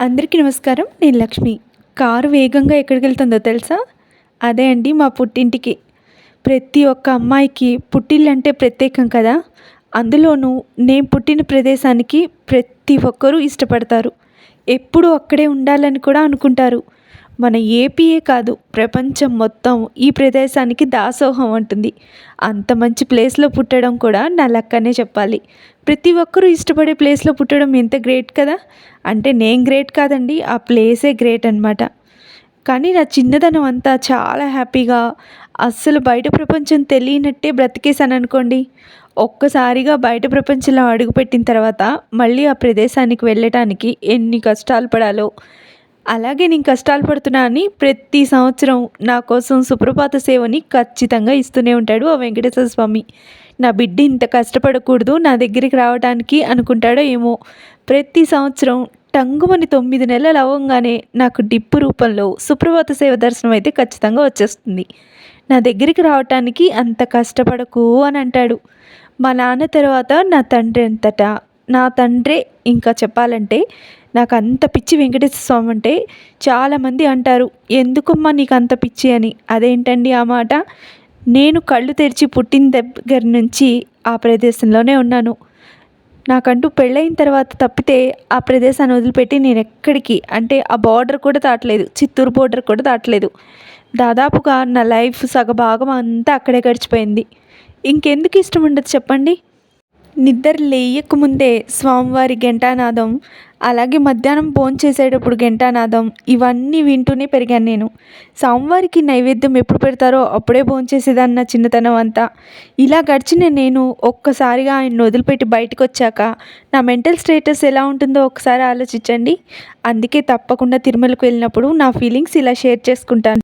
అందరికీ నమస్కారం. నేను లక్ష్మి. కారు వేగంగా ఎక్కడికి వెళ్తుందో తెలుసా? అదే అండి మా పుట్టింటికి. ప్రతి ఒక్క అమ్మాయికి పుట్టిల్లు అంటే ప్రత్యేకం కదా? అందులోనూ నేను పుట్టిన ప్రదేశానికి ప్రతి ఒక్కరూ ఇష్టపడతారు. ఎప్పుడూ అక్కడే ఉండాలని కూడా అనుకుంటారు. మన ఏపీయే కాదు ప్రపంచం మొత్తం ఈ ప్రదేశానికి దాసోహం ఉంటుంది అంత మంచి ప్లేస్లో పుట్టడం కూడా నా లక్కనే చెప్పాలి. ప్రతి ఒక్కరూ ఇష్టపడే ప్లేస్లో పుట్టడం ఎంత గ్రేట్ కదా? అంటే నేను గ్రేట్ కాదండి ఆ ప్లేసే గ్రేట్ అనమాట కానీ నా చిన్నదనం అంతా చాలా హ్యాపీగా అస్సలు బయట ప్రపంచం తెలియనట్టే బ్రతికేశాను అనుకోండి. ఒక్కసారిగా బయట ప్రపంచంలో అడుగుపెట్టిన తర్వాత మళ్ళీ ఆ ప్రదేశానికి వెళ్ళటానికి ఎన్ని కష్టాలు పడాలో అలాగే నేను కష్టాలు పడుతున్నా అని ప్రతి సంవత్సరం నా కోసం సుప్రభాత సేవని ఖచ్చితంగా ఇస్తూనే ఉంటాడు ఆ వెంకటేశ్వర స్వామి. నా బిడ్డ ఇంత కష్టపడకూడదు నా దగ్గరికి రావడానికి అనుకుంటాడో ఏమో. ప్రతి సంవత్సరం టంగుమని తొమ్మిది నెలలు అవ్వగానే నాకు డిప్పు రూపంలో సుప్రభాత సేవ దర్శనం అయితే ఖచ్చితంగా వచ్చేస్తుంది. నా దగ్గరికి రావటానికి అంత కష్టపడకు అని అంటాడు. మా నాన్న తర్వాత నా తండ్రి అంతటా నా తండ్రే ఇంకా చెప్పాలంటే నాకు అంత పిచ్చి వెంకటేశ్వర స్వామి అంటే చాలామంది అంటారు ఎందుకమ్మా నీకు అంత పిచ్చి అని. అదేంటండి ఆ మాట? నేను కళ్ళు తెరిచి పుట్టిన దగ్గర నుంచి ఆ ప్రదేశంలోనే ఉన్నాను. నాకంటూ పెళ్ళైన తర్వాత తప్పితే ఆ ప్రదేశాన్ని వదిలిపెట్టి నేను ఎక్కడికి? అంటే ఆ బార్డర్ కూడా దాటలేదు చిత్తూరు బార్డర్ కూడా దాటలేదు. దాదాపుగా నా లైఫ్ సగభాగం అంతా అక్కడే గడిచిపోయింది. ఇంకెందుకు ఇష్టం ఉండదు చెప్పండి? నిద్ర లేయకముందే స్వామివారి గంటానాదం అలాగే మధ్యాహ్నం భోజనం చేసేటప్పుడు గంటానాదం ఇవన్నీ వింటూనే పెరిగాను నేను. స్వామివారికి నైవేద్యం ఎప్పుడు పెడతారో అప్పుడే భోజనం చేసేదాన్ని నా చిన్నతనం అంతా. ఇలా గడిచిన నేను ఒక్కసారిగా ఆయన వదిలిపెట్టి బయటకు వచ్చాక నా మెంటల్ స్టేటస్ ఎలా ఉంటుందో ఒకసారి ఆలోచించండి. అందుకే తప్పకుండా తిరుమలకు వెళ్ళినప్పుడు నా ఫీలింగ్స్ ఇలా షేర్ చేసుకుంటాను.